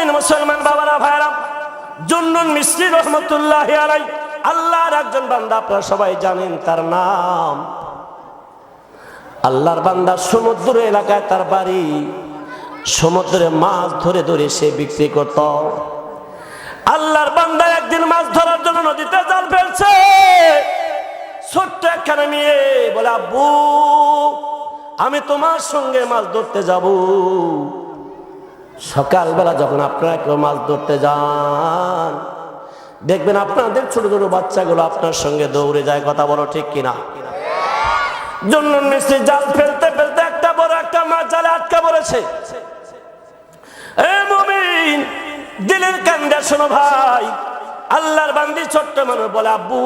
মুমিন মুসলমান বাবারা ভাইরা জুন্নুন মিস্ত্রি রহমতুল্লাহ আলাই আল্লাহর একজন বান্দা, আপনারা সবাই জানেন তার নাম। আল্লাহর বান্দা সমুদ্র এলাকায় তার বাড়ি। সমুদ্রে মাছ ধরে ধরে সে বিক্রি করত। আল্লাহর বান্দা একদিন মাছ ধরার জন্য নদীতে জাল ফেলছে। ছোট্ট একখানে মেয়ে বলে, আব্বু, আমি তোমার সঙ্গে মাছ ধরতে যাব। সকালবেলা যখন আপনারা কেউ মাছ ধরতে যান, দেখবেন আপনাদের ছোট ছোট বাচ্চাগুলো আপনার সঙ্গে দৌড়ে যায়, কথা বলো ঠিক কিনা? জন্য মিস্ত্রি জাল ফেলতে ফেলতে একটা বড় একটা মাছ জালে আটকা পড়েছে। দিলের কান্দা শোনো ভাই, আল্লাহর বান্দি ছোট্ট মানুষ বলে, আব্বু,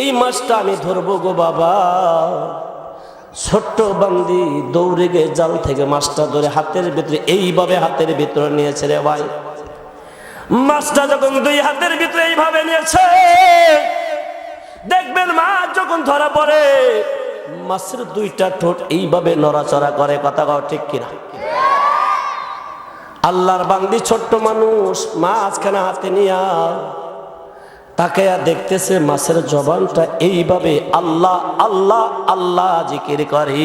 এই মাছটা আমি ধরবো গো বাবা। ছোট্ট বান্দি দৌড়ে গিয়ে জাল থেকে মাছটা ধরে হাতের ভিতরে, এইভাবে হাতের ভিতরে নিয়েছে রে ভাই। মাছটা যখন দুই হাতের ভিতরে এইভাবে নিয়েছে, দেখবেন মাছ যখন ধরা পড়ে, মাছের দুইটা ঠোঁট এইভাবে নড়াচড়া করে, কথা কও ঠিক কিনা? আল্লাহর বান্দি ছোট্ট মানুষ, মাছখানে হাতে নিয়া তাকে আর দেখতেছে মাছের জবানটা এইভাবে আল্লাহ আল্লাহ আল্লাহ জিকির করে।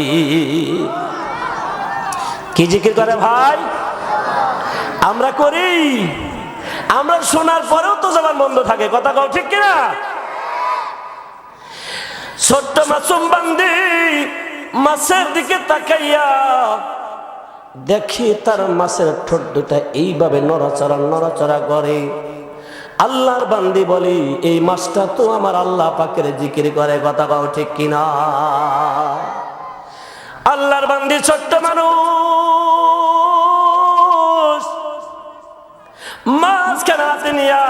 কি জিকির করে ভাই? আমরা করি। আমরা শোনার পরেও তো জবান বন্ধ থাকে, কথা কও ঠিক কিনা? ছোট্ট মাসুম বান্দি মাছের দিকে তাকাইয়া দেখি তার মাছের ঠোঁট দুটা এইভাবে নড়াচড়া নড়াচড়া করে। আল্লাহর বান্দি বলি, এই মাছটা তো আমার আল্লাহ পাকের জিকির করে, কথা কাও ঠিক কিনা? আল্লাহর বান্দি ছোট্ট মানুষ, মাঝখানে হাতে নিয়া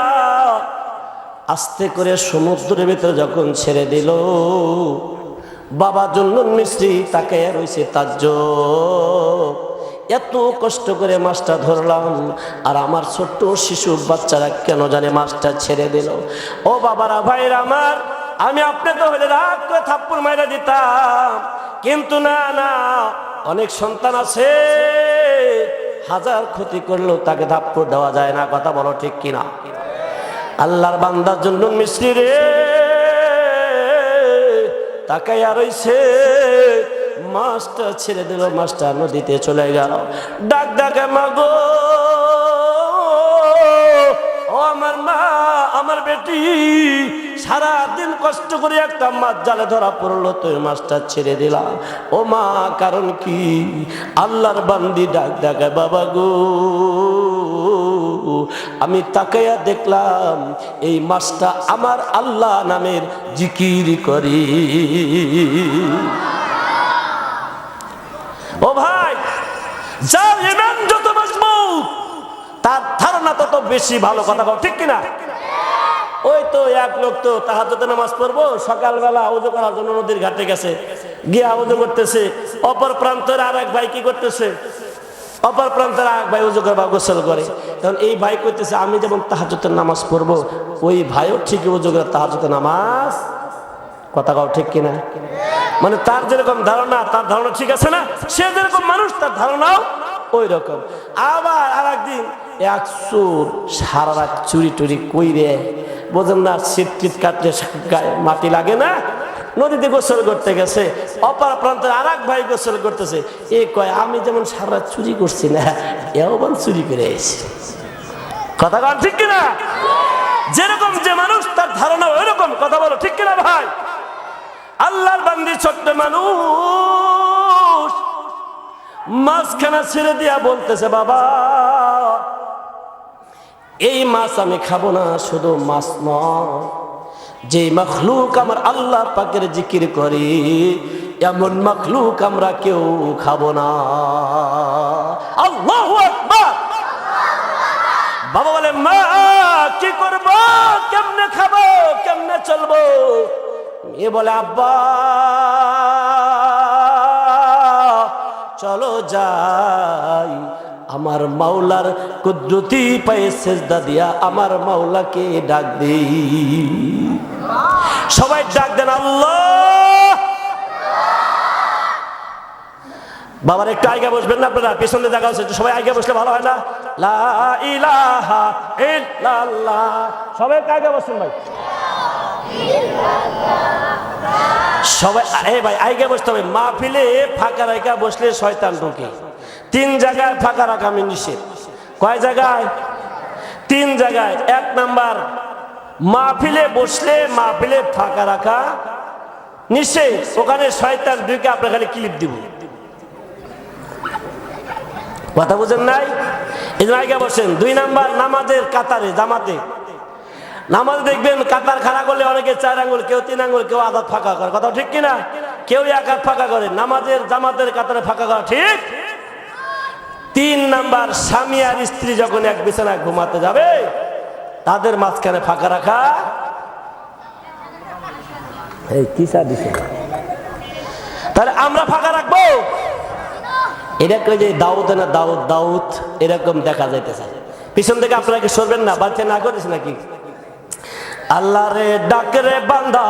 আস্তে করে সমুদ্রের ভিতরে যখন ছেড়ে দিল বাবা জন্য মিস্ত্রি তাকে রয়েছে তার এত কষ্ট করে মাছটা ধরলাম, আর আমার ছোট্ট শিশু বাচ্চারা কেন জানে মাছটা ছেড়ে দিল? ও বাবারা, ভাইরা আমার, আমি আপনাকে হলে রাগ করে থাপ্পড় মাইরা দিতাম। কিন্তু না না, অনেক সন্তান আছে, হাজার ক্ষতি করলেও তাকে থাপ্পড় দেওয়া যায় না, কথা বলো ঠিক কিনা? আল্লাহর বান্দার জন্য মিস্ত্রি রে তাকাই আর মাছটা ছেড়ে দিল মাছটা নদীতে চলে গেল। ডাক ডাকে মাগো ও আমার মা, আমার বেটি সারা দিন কষ্ট করে একটা মাছ জালে ধরা পড়ল তো ওই মাছটা ছেড়ে দিলাম ও মা, কারণ কি? আল্লাহর বান্দি ডাক ডাকে, বাবা গো, আমি তাকাইয়া দেখলাম, এই মাছটা আমার আল্লাহ নামের জিকির করি ও ভাই যার ইমান যত মজবুত ধারণা তত বেশি ভালো কথা বল, ঠিক কিনা? ওই তো এক লোক তো তাহাজতে নামাজ পড়ব, সকালবেলা আউজু করার জন্য নদীর ঘাটে গেছে। গিয়ে আউজু করতেছে। অপর প্রান্তের আর এক ভাই কি করতেছে? অপর প্রান্তের এক ভাই উজু করে বা গোসল করে। কারণ এই ভাই করতেছে আমি যেমন তাহাজতের নামাজ পড়ব, ওই ভাইও ঠিক উজু করে তাহাজতের নামাজ। কথা কাও ঠিক কিনা? মানে তার যেরকম ধারণা, তার ধারণা ঠিক আছে না? সে যেরকম মানুষ, তার ধারণাও ওই রকম আবার আর একদিন এক চোর সারা রাত চুরি টুরি কইরে বোঝেন না শীত টিট কাটলে মাটি লাগে না? নদীতে গোসল করতে গেছে, অপার প্রান্তের আর ভাই গোসল করতেছে। এ কয়, আমি যেমন সারা রাত চুরি করছি না, এও বল চুরি করে এসেছি। কথা বল ঠিক কিনা? যেরকম যে মানুষ, তার ধারণা ওই রকম কথা বলো ঠিক কিনা ভাই? আল্লাহর বান্দি ছোট্ট মানুষ। মাছখানা ছেড়ে দিয়া বলতেছে, বাবা, এই মাছ আমি খাব না, শুধু মাছ নয়। যে মখলুক আমার আল্লাহ পাকের জিকির করি, এমন মখলুক আমরা কেউ খাব না। আল্লাহ বাবা বলে, মা, কি করব? কেমনে খাব? কেমনে চলবো? এ বলে, আব্বা চলো যাই। আমার মাওলার কুদরতি পায়ে সেজদা দিয়া আমার মাওলাকে ডাক দেই। সবাই ডাক দেন, আল্লাহ! বাবার একটু আগে বসবেন না আপনারা? পিছনে আছে, একটু সবাই আগে বসলে ভালো হয় না? লা ইলাহা ইল্লাল্লাহ। সবাই আগে বসুন ভাই। সবাই ভাই আগে বসতে হবে। মাহফিলে ফাঁকা রাখা বসলে তিন জায়গায় ফাঁকা রাখা আমি কয় জায়গায়? তিন জায়গায়। এক নাম্বার বসলে ফাঁকা রাখা ওখানে শয়তান ঢুকে আপনার খালি ক্লিপ দিব। কথা বুঝেন নাই? আগে বসেন। দুই নাম্বার, নামাজের কাতারে, জামাতে। নামাজ দেখবেন, কাতার খাড়া করলে অনেকে চার আঙ্গুল, কেউ তিন আঙ্গুল, কেউ আদাত ফাঁকা করে। কথা ঠিক কিনা? কেউ এক হাত ফাঁকা করে। নামাজের জামাতের কাতারে ফাঁকা করা ঠিক? তিন নাম্বার, স্বামী আর স্ত্রী যখন এক বিছানায় ঘুমাতে যাবে, তাদের মাঝখানে ফাঁকা রাখা। এই, কি চা দিছে? তাহলে আমরা ফাঁকা রাখব? এরকম যে দাউদ না দাউদ দাউদ, এরকম দেখা যাইতেছে। পিছন থেকে আপনাকে সরবেন না? বাচ্চা না করেছে নাকি? আল্লাহ রে ডাকে রে বান্দা।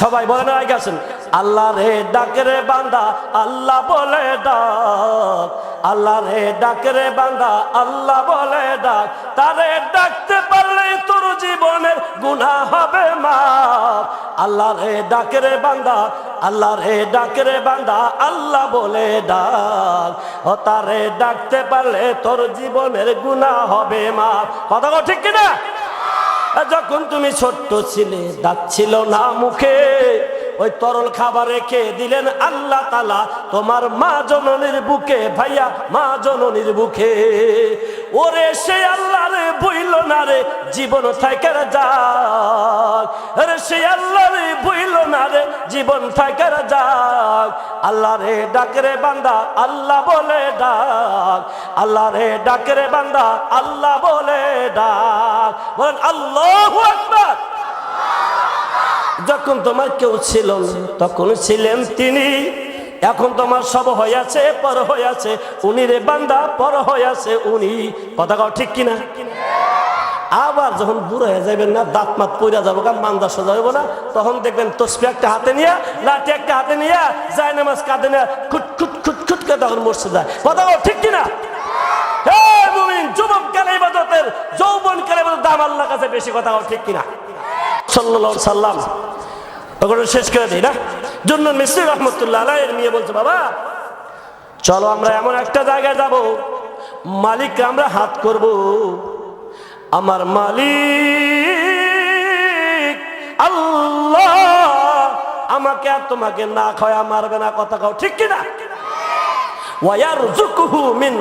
সবাই বলে না গেছেন আল্লাহ রে ডাকে রে বান্দা, আল্লাহ বলে ডাক। আল্লাহ রে ডাকে রে বান্দা, আল্লাহ বলে ডাক। তারে ডাকতে পারলে তোর জীবনের গুনাহ হবে মা আল্লাহ রে ডাকে রে বান্দা আল্লাহ রে ডাকে রে বান্দা, আল্লাহ বলে ডাক। ও তারে ডাকতে পারলে তোর জীবনের গুনাহ হবে মা কথা ঠিক কিনা? যখন তুমি ছোট্ট ছিলে দাঁত ছিল না মুখে, ওই তরল খাবার রেখে দিলেন আল্লাহ তালা তোমার মা জননীর বুকে, ভাইয়া মা জননীর বুকে। ওরে সে আল্লাহ রে বইল না রে, জীবন থাকার যাক। আরে সে আল্লাহ রে বইল না রে, জীবন থাকার যাক। আল্লাহ রে ডাকরে বান্দা, আল্লাহ বলে ডাক। আল্লাহ রে ডাকরে বান্দা, আল্লাহ বলে ডাক। বলেন, আল্লাহ আকবার। যখন তোমার কেউ ছিল তখন ছিলেন তিনি। এখন তোমার সব হইয়াছে, পর হইয়াছে। উনি রে বান্দা, পর হইয়াছে উনি। কথা কও ঠিক কিনা? আবার যখন বুড়ো হয়ে যাবেন না, দাঁত মাত পইরা যাব গা, মান্দা সোজা হইব না, তখন দেখবেন তসপি একটা হাতে নিয়ে, লাঠি একটা হাতে নিয়ে যায় নামাজ কাঁদে নিয়ে, খুট খুট খুট খুট করে তখন মরছে যায়। কথা ঠিক কিনা? হে মুমিন যুবক কালে ইবাদতের যৌবন কালে ইবাদত দাম আল্লাহর কাছে বেশি, কথা ঠিক কিনা? সাল্লাম শেষ করে দিই না? জন্য মিস্ত্রি রহমতুল্লাহ আলাই এর মেয়ে বলছে, বাবা, চলো আমরা এমন একটা জায়গায় যাব মালিক আমরা হাত করব। আমার মালিক আল্লাহ আমাকে আর তোমাকে না খয়া মারবে না, কথা খাও ঠিক কিনা? মিন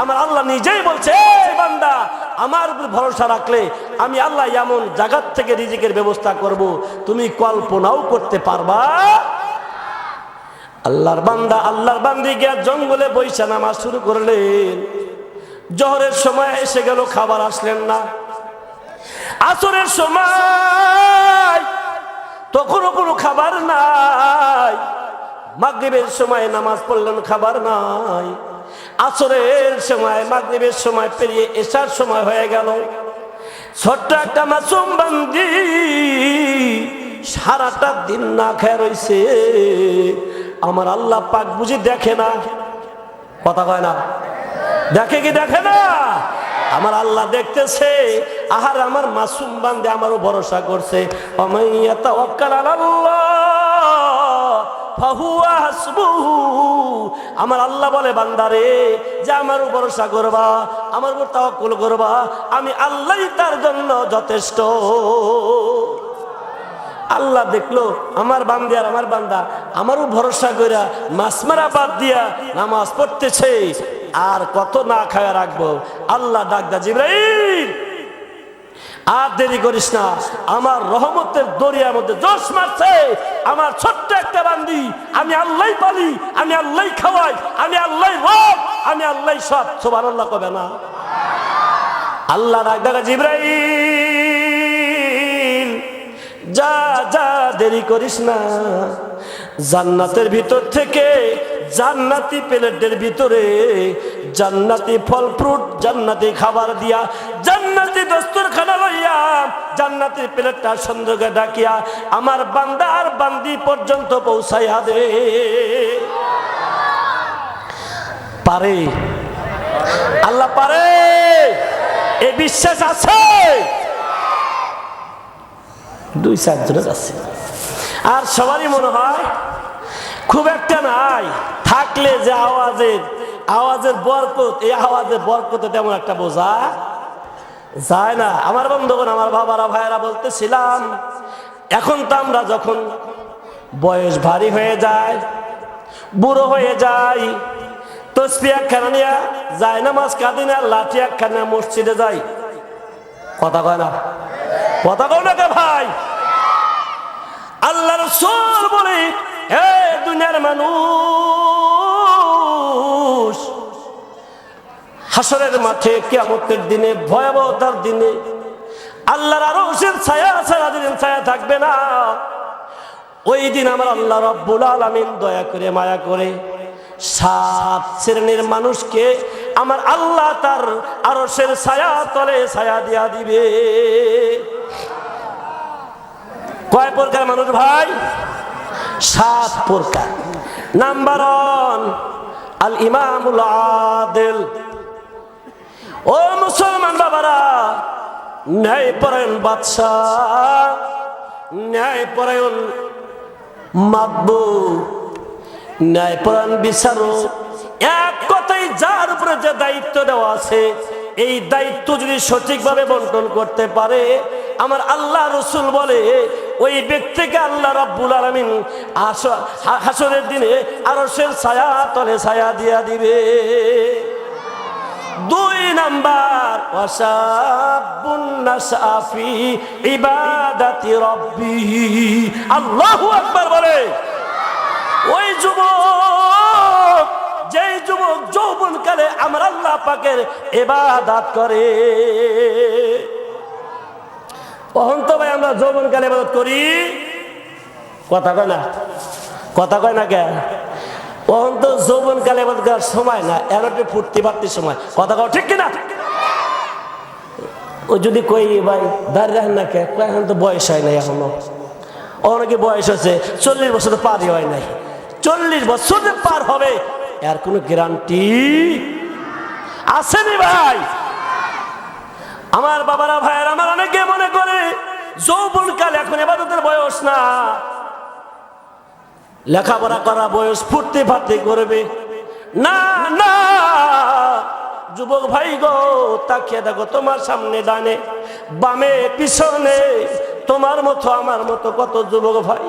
আমার আল্লাহ নিজেই বলছে বান্দা আমার উপর ভরসা রাখলে আমি আল্লাহ এমন জায়গার থেকে রিজিকের ব্যবস্থা করব। তুমি কল্পনাও করতে পারবা। আল্লাহর বান্দা, আল্লাহর বান্দি গিয়া জঙ্গলে বৈশা নামাজ শুরু করলেন। জহরের সময় এসে গেল, খাবার আসলেন না। আসরের সময় তখনও কোনো খাবার নাই। মাগরিবের সময় নামাজ পড়লেন, খাবার নাই। আসরের সময়, মাগরিবের সময় পেরিয়ে এসার সময় হয়ে গেল। ছোট্ট একটা মাসুম বান্দি সারাটা দিন না খেয়ে রইছে। আমার আল্লাহ পাক বুঝি দেখে না। কথা কয় না? দেখে কি দেখে না? আমার আল্লাহ দেখতেছে, আহার আমার মাসুম বান্দে আমারও ভরসা করছে। অমাইয়া তাওয়াক্কাল হাসবুহু আমার আল্লাহ বলে বান্দারে যে আমার ভরসা করবা, আমার উপর তাওয়াক্কুল করবা, আমি আল্লাহই তার জন্য যথেষ্ট। আল্লাহ দেখল, আমার বান্দে আর আমার বান্দা আমারও ভরসা কইরা মাছ মারা বাদ দিয়া নামাজ পড়তেছে, আর কত না খায়া রাখব। আল্লাহ ডাকদা জিব্রাইল! আর দেরি করিস না। আমার রহমতের দরিয়ার মধ্যে জোশ মারছে। আমার ছোট্ট একটা বান্দি। আমি আল্লাহ পালি, আমি আল্লাহ খাওয়াই, আমি আল্লাহ রব, আমি আল্লাহ সব। সোবার আল্লাহ কবে না? আল্লাহ ডাক যা যা, দেরি করিস না। জান্নাতের ভিতর থেকে জান্নাতি প্লেটের ভিতরে জান্নাতি ফল, ফ্রুট, জান্নাতি খাবার দিয়া জান্নাত জান্নাতি দস্তুর খানা লইয়া, জান্নাতের প্লেটটা সন্দেহকে ডাকিয়া আমার বান্দার বান্দি পর্যন্ত পৌঁছাইয়া দে। পারে? আল্লাহ পারে? এ বিশ্বাস আছে? দুই চারজনের আছে আর সবারই মনে হয়, খুব একটা নাই। থাকলে যে আওয়াজের আওয়াজের বরকত, এই আওয়াজের বরকতে তেমন একটা বোঝা যায় না। আমার বন্ধুগণ, আমার বাবারা, ভাইয়েরা বলতেছিলাম, এখন তো আমরা যখন বয়স ভারী হয়ে যায়, বুড়ো হয়ে যায় তসবি একখানা নিয়ে যায় না মাছ কাঁদি না লাঠি একখানা মসজিদে যাই। কথা কয় না? কথা কয় না কে ভাই? আল্লাহ রসুল বলে, হে দুনিয়ার মানুষ হাসরের মাঠে কেমতের দিনে, ভয়াবহতার দিনে আল্লাহর আরও ছায়া ছাড়া দিন ছায়া থাকবে না। ওই দিন আমার আল্লাহ রব্বুল আলমিন দয়া করে, মায়া করে সাত শ্রেণির মানুষকে আমার আল্লাহ তার আরসের ছায়া তলে ছায়া দিয়া দিবে। কয় প্রকার মানুষ ভাই? সাত প্রকার। নাম্বার ওয়ান, আল ইমামুল আদেল। ও মুসলমান বাবারা, ন্যায় পরায়ণ বাদশাহ, ন্যায় পরায়ণ মাতবু ন্যায় পরায়ণ বিচারক, এক কথাই যার উপরে যে দায়িত্ব দেওয়া আছে, এই দায়িত্ব যদি সঠিকভাবে বন্টন করতে পারে, আমার আল্লাহ রসুল বলে, ওই ব্যক্তিকে আল্লাহ রাব্বুল আলমিন হাসরের দিনে আরসের ছায়া তলে ছায়া দিয়া দিবে। দুই নাম্বার ওয়াসাবুন্নাসাফি ইবাদাতি রব্বিহি। আল্লাহু আকবার বলে। ওই যুবক, যেই যুবক যৌবন কালে আমার আল্লাহ পাকের ইবাদত করে। অহন্ত ভাই, আমরা যৌবন কালে ইবাদত করি। কথা কয় না? কথা কয় না কে? তখন তো যৌবন কালে করার সময় না এর একটু ফুর্তি ফার্তি সময়। কথা কও, ঠিক কিনা? ও যদি কই ভাই, দাঁড়িয়ে না কে? এখন তো বয়স হয় নাই এখনও। অনেকে বয়স হচ্ছে চল্লিশ বছর তো পারই হয় নাই। চল্লিশ বছর যে পার হবে, এর কোনো গ্যারান্টি আসেনি ভাই? আমার বাবারা, ভাইয়ের, আমার অনেকে মনে করে যৌবন কাল এখন এবাদতের বয়স না। লেখাপড়া করা বয়স ফুটতে ফাটতে করবে। না না, যুবক ভাই গো, তাকিয়ে দেখো তোমার সামনে ডানে, বামে, পিছনে, তোমার মতো, আমার মতো কত যুবক ভাই।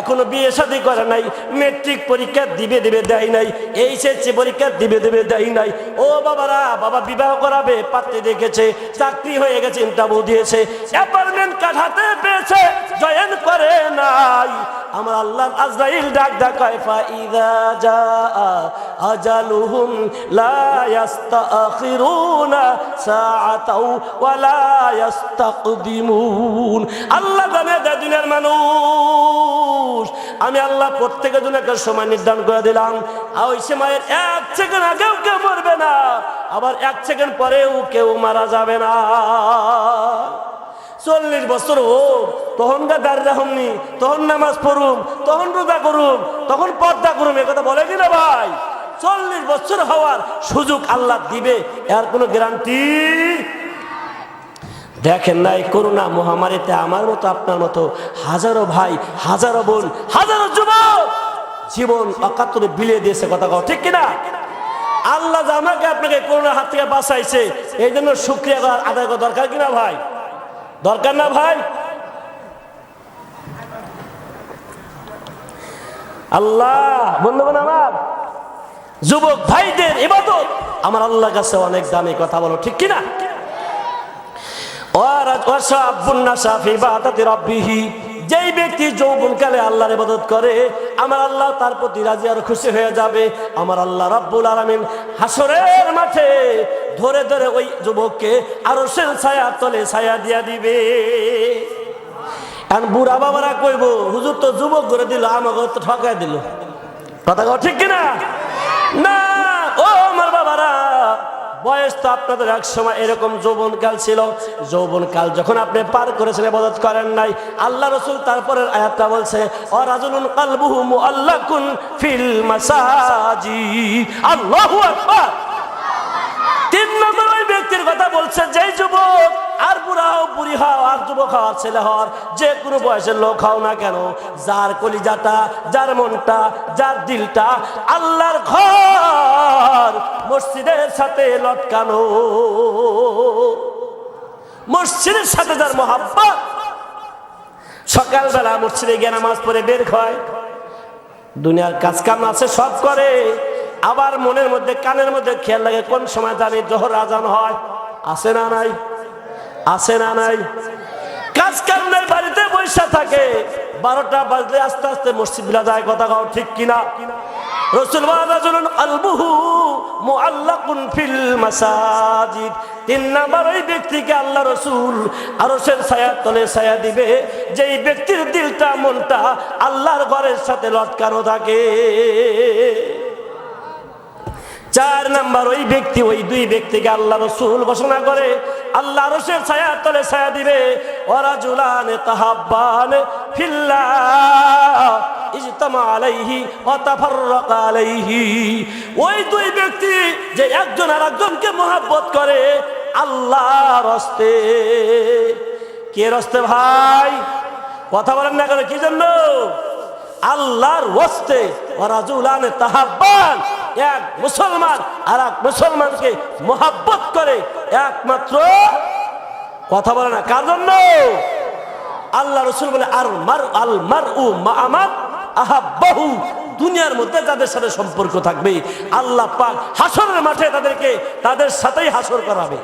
এখনও বিয়ে শাদি করে নাই মেট্রিক পরীক্ষা দিবে দিবে, দেয় নাই এইচএসসি পরীক্ষা দিবে দিবে, দেয় নাই। ও বাবারা, বাবা বিবাহ করাবে, পাত্রে দেখেছে, চাকরি হয়ে গেছে ইন্টারভিউ দিয়েছে অ্যাপার্টমেন্ট কাঠাতে পেয়েছে, জয়েন করে নাই। আমার আল্লাহ আজরাইল ডাক ডাকায়, ফাইদা জা আজালুহুম লা ইস্তাখিরুনা সাআতাও ওয়া লা আল্লাহ জানে দুনিয়ার মানুষ, আমি আল্লাহ প্রত্যেকের জন্য সময় নির্ধারণ করে দিলাম। আর ওই সময়ের এক সেকেন্ড আগেও কেউ মরবে না, আবার এক সেকেন্ড পরেও কেউ মারা যাবে না। চল্লিশ বছর হোক, তখন গা দাঁড়িয়ে রাখুননি, তখন নামাজ পড়ুম তখন রোজা করুম তখন পর্দা করুম এ কথা বলে কিনা ভাই? চল্লিশ বছর হওয়ার সুযোগ আল্লাহ দিবে, এর কোনো গ্যারান্টি? দেখেন নাই করোনা মহামারীতে আমার মতো, আপনার মতো হাজারো ভাই, হাজারো বোন, হাজারো যুবক জীবন অকাতরে বিলিয়ে দিয়েছে, কথা কও, ঠিক কিনা? আল্লাহ আমাকে আপনাকে করোনার হাত থেকে বাঁচাইছে এই জন্য শুক্রিয়া আদায় করা দরকার কিনা ভাই? দরকার না ভাই? আল্লাহ, বন্ধুগণ আমার, যুবক ভাইদের ইবাদত। আমার আল্লাহর কাছে অনেক দামি কথা বলো, ঠিক কিনা? যেই ব্যক্তি যৌবনকালে আল্লাহর ইবাদত করে, আমার আল্লাহ তার প্রতি রাজি আর খুশি হয়ে যাবে। আমার আল্লাহ রাব্বুল আলামিন হাসরের মাঠে ধরে ধরে ওই যুবককে আরও সেল ছায়া তলে ছায়া দিয়া দিবে। এখন বুড়া বাবারা কইব, হুজুর তো যুবক করে দিল আমাকে তো ঠকাই দিল। কথা ঠিক কিনা? না, ও আমার বাবারা, বয়স তো আপনাদের এক সময় এরকম যৌবনকাল ছিল। যৌবনকাল যখন আপনি পার করেছেন, ইবাদত করেন নাই, আল্লাহ রসুল তারপরের আয়াতটা বলছে ও রাজুলুন কালবুহু মুআল্লাকুন ফিল মাসাজি। আল্লাহু আকবার। ব্যক্তির কথা বলছে যে যুবক, আর বুড়া হও বুড়ি হও আর যুবক হও আর ছেলে হওয়ার যে কোনো বয়সের লোক হও না কেন, যার কলিজাটা, যার মনটা, যার দিলটা আল্লাহর ঘর মসজিদের সাথে লটকানো। মসজিদের সাথে যার মহাব্বত। সকালবেলা মসজিদে গিয়ে নামাজ পড়ে বের হয়। দুনিয়ার কাজ কাম আছে, সব করে। আবার মনের মধ্যে, কানের মধ্যে খেয়াল লাগে কোন সময় জানি জোহর আজান হয়। আছে না নাই? আছে না নাই? কাজ কাম নাই বাড়িতে বৈশা থাকে। বারোটা বাজলে আস্তে আস্তে মসজিদ বিলা যায় কথা কাও ঠিক কিনা? আলবুহু ফিল ওই ব্যক্তিকে আল্লাহ রসুল ছায়া ছায়া দিবে। ব্যক্তির দিলটা মনটা আল্লাহর ঘরের সাথে লটকানো থাকে। চার নাম্বার ওই ব্যক্তি, ওই দুই ব্যক্তিকে আল্লাহ রসুল ঘোষণা করে, আল্লাহ রসের ছায়া তলে ছায়া দিবে ওরা জুলান তাহাব্বান ফিল্লা আলাইহি আলাইহি। ওই দুই ব্যক্তি যে একজন করে, আল্লাহর হস্তে। কে রস্তে ভাই? আল্লাহর তাহাব্বান। এক মুসলমান আর এক মুসলমানকে মোহাব্বত করে একমাত্র কথা বলে না। কার জন্য? আল্লাহ রসুল বলে আর মার আল মার উ মামাত আহাব্বাহু। দুনিয়ার মধ্যে যাদের সাথে সম্পর্ক থাকবে, আল্লাহ পাক হাসরের মাঠে তাদেরকে তাদের সাথেই হাসর করাবে।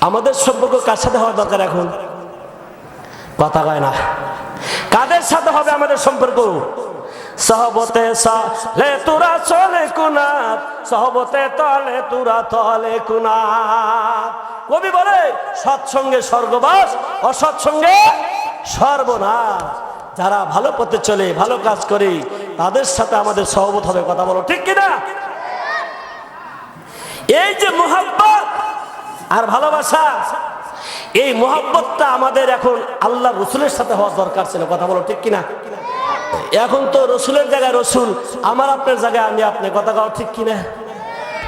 আমাদের সম্পর্ক কার সাথে হওয়া দরকার এখন? কথা কয় না। কাদের সাথে হবে আমাদের সম্পর্ক? সহবতে সলে তুরা চলে কুনাত সহবতে তলে তুরা তলে কুনাত কবি বলে, সৎসঙ্গে স্বর্গবাস, অসৎসঙ্গে সর্বনাশ। যারা ভালো পথে চলে, ভালো কাজ করে, তাদের সাথে আমাদের সহবত হবে, কথা বলো, ঠিক কিনা? এই যে মোহাব্বত আর ভালোবাসা, এই মোহাব্বতটা আমাদের এখন আল্লাহ রসুলের সাথে হওয়া দরকার ছিল, কথা বলো, ঠিক কিনা? এখন তো রসুলের জায়গায় রসুল, আমার আপনার জায়গায় আমি আপনি কথা কাও ঠিক কিনা?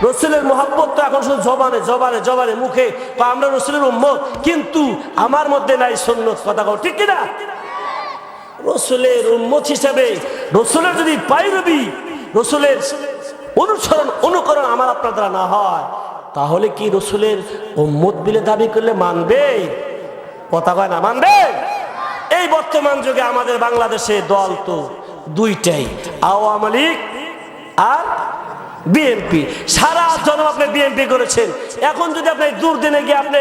রসুলের মোহাব্বত তো এখন শুধু জবানে জবানে জবানে, মুখে বা আমরা রসুলের উম্মত, কিন্তু আমার মধ্যে নাই সন্ন্যত কথা কাও ঠিক কিনা? রসুলের উম্মত হিসেবে রসুলের যদি পাইরবি, রসুলের অনুসরণ, অনুকরণ আমার আপনার দ্বারা না হয়, তাহলে কি রসুলের উম্মত বিলে দাবি করলে মানবে? কথা কয় না, মানবে? এই বর্তমান যুগে আমাদের বাংলাদেশে দল তো দুইটাই, আওয়ামী লীগ আর বিএনপি সারা জনম আপনি বিএনপি করেছেন। এখন যদি আপনি দূর দিনে গিয়ে আপনি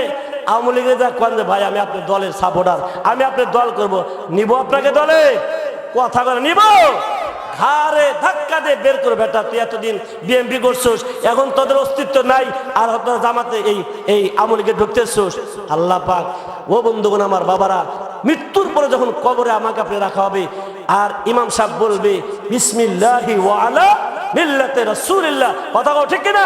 আওয়ামী লীগের যা করেন ভাই, আমি আপনার দলের সাপোর্টার আমি আপনার দল করব। নিব আপনাকে দলে? কথা করে নিব? ঘাড়ে ধাক্কা দিয়ে বের করে বেটা, তুই এতদিন বিএমপি করছোস, এখন তোদের অস্তিত্ব নাই, আর আপনার জামাতে এই এই আমলিকে ঢুকতেছোস। আল্লাহ পাক, ও বন্ধুগণ আমার বাবারা, মৃত্যুর পরে যখন কবরে আমাকে আপনি রাখা হবে, আর ইমাম সাহেব বলবে, বিসমিল্লাহি ওয়া আলা মিল্লাতে রাসূলিল্লাহ। কথা ঠিক কিনা?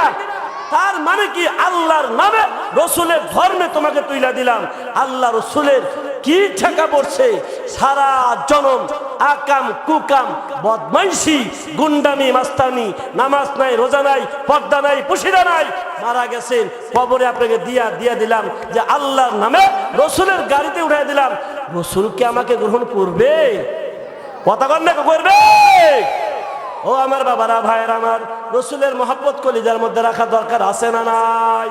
তার মানে কি? আল্লাহর নামে রসুলের ধর্মে তোমাকে তুইলা দিলাম। আল্লাহ রসুলের কি ঠেকা পড়ছে? সারা জনম আকাম, কুকাম, বদমাইশি, গুন্ডামি, মাস্তানি, নামাজ নাই, রোজা নাই, পর্দা নাই, পুশিদা নাই। মারা গেছেন, কবরে আপনাকে দিয়া দিয়া দিলাম যে আল্লাহর নামে রসুলের গাড়িতে উঠাই দিলাম। রসুলকে আমাকে গ্রহণ করবে? কথা করবে? ও আমার বাবারা, ভাইয়ের আমার, রসুলের মহাব্বত কলিজার মধ্যে রাখা দরকার আছে না নাই?